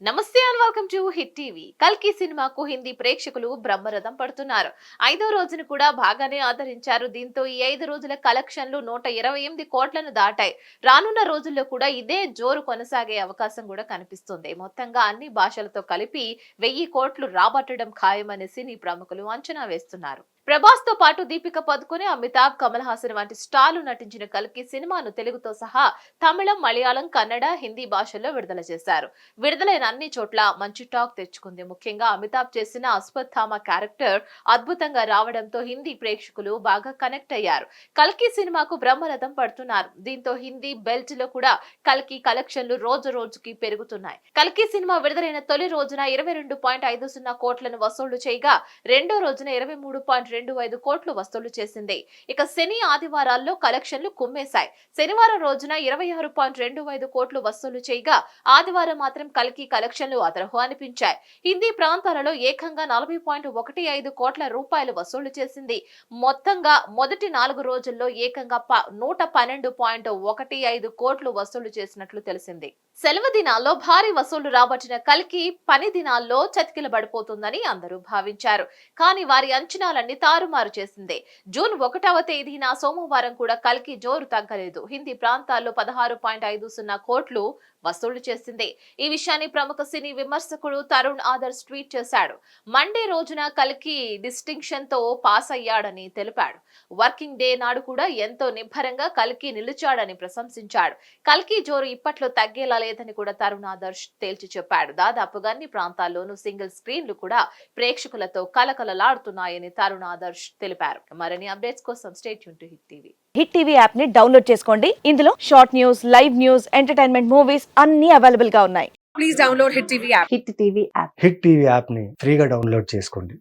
నమస్తే and welcome to Hit TV. కల్కి సినిమాకు హిందీ ప్రేక్షకులు బ్రహ్మరథం పడుతున్నారు. ఐదో రోజును కూడా బాగానే ఆదరించారు. దీంతో ఈ ఐదు రోజుల కలెక్షన్లు నూట ఇరవై ఎనిమిది కోట్లను దాటాయి. రానున్న రోజుల్లో కూడా ఇదే జోరు కొనసాగే అవకాశం కూడా కనిపిస్తుంది. మొత్తంగా అన్ని భాషలతో కలిపి వెయ్యి కోట్లు రాబట్టడం ఖాయమని సినీ ప్రముఖులు అంచనా వేస్తున్నారు. ప్రభాస్తో పాటు దీపిక పదుకొని అమితాబ్ కమల్ హాసన్ వంటి స్టార్లు నటించిన కల్కి సినిమాను తెలుగుతో సహా తమిళం మలయాళం కన్నడ హిందీ భాషల్లో విడుదల చేశారు. విడుదలైన అన్ని చోట్ల మంచి టాక్ తెచ్చుకుంది. ముఖ్యంగా అమితాబ్ చేసిన అశ్వత్థామ క్యారెక్టర్ అద్భుతంగా రావడంతో హిందీ ప్రేక్షకులు బాగా కనెక్ట్ అయ్యారు. కల్కి సినిమాకు బ్రహ్మరథం పడుతున్నారు. దీంతో హిందీ బెల్ట్లో కూడా కల్కి కలెక్షన్లు రోజు రోజుకి పెరుగుతున్నాయి. కల్కి సినిమా విడుదలైన తొలి రోజున ఇరవై రెండు పాయింట్ ఐదు సున్నా కోట్లను వసూలు చేయగా రెండో రోజున ఇరవై మూడు పాయింట్ రెండు ఐదు కోట్లు వసూలు చేసింది. ఇక శని ఆదివారాల్లో కలెక్షన్లు కుమ్మేశాయి. శనివారం రోజున ఇరవై ఆరు పాయింట్ రెండు ఐదు కోట్లు వసూలు చేయగా ఆదివారం మాత్రం కలికి కలెక్షన్లు అదరహు అనిపించాయి. హిందీ ప్రాంతాలలో ఏకంగా నలభై పాయింట్ ఒకటి ఐదు కోట్ల రూపాయలు వసూలు చేసింది. మొత్తంగా మొదటి నాలుగు రోజుల్లో ఏకంగా నూట పన్నెండు పాయింట్ ఒకటి ఐదు కోట్లు వసూలు చేసినట్లు తెలిసింది. సెలవు దినాల్లో భారీ వసూళ్ళు రాబట్టిన కల్కి పని దినాల్లో చతికిలబడిపోతుందని అందరూ భావించారు. కానీ వారి అంచనాలన్నీ తారుమారు చేసింది. జూన్ ఒకటవ తేదీన సోమవారం కూడా కల్కి జోరు తగ్గలేదు. హిందీ ప్రాంతాల్లో పదహారు పాయింట్ ఐదు సున్నా కోట్లు వసూలు చేసింది. ఈ విషయాన్ని ప్రముఖ సినీ విమర్శకుడు తరుణ్ ఆదర్శ్ ట్వీట్ చేశాడు. మండే రోజున కల్కి డిస్టింక్షన్తో పాస్ అయ్యాడని తెలిపాడు. వర్కింగ్ డే నాడు కూడా ఎంతో నిబ్బరంగా కల్కి నిలిచాడని ప్రశంసించాడు. కల్కి జోరు ఇప్పట్లో తగ్గేలా లేదని కూడా తరుణ్ ఆదర్శ్ తేల్చి చెప్పాడు. దాదాపుగా అన్ని ప్రాంతాల్లోనూ సింగిల్ స్క్రీన్లు కూడా ప్రేక్షకులతో కలకలలాడుతున్నాయని తరుణ్ ఆదర్శ్ తెలిపారు. మరిన్ని అప్డేట్స్ కోసం stay tuned to Hit TV. Hit TV యాప్ని డౌన్లోడ్ చేసుకోండి. ఇందులో short news live news entertainment movies అన్ని అవైలబుల్గా ఉన్నాయి. Please download Hit TV app. Hit TV app Hit TV యాప్ని ఫ్రీగా డౌన్లోడ్ చేసుకోండి.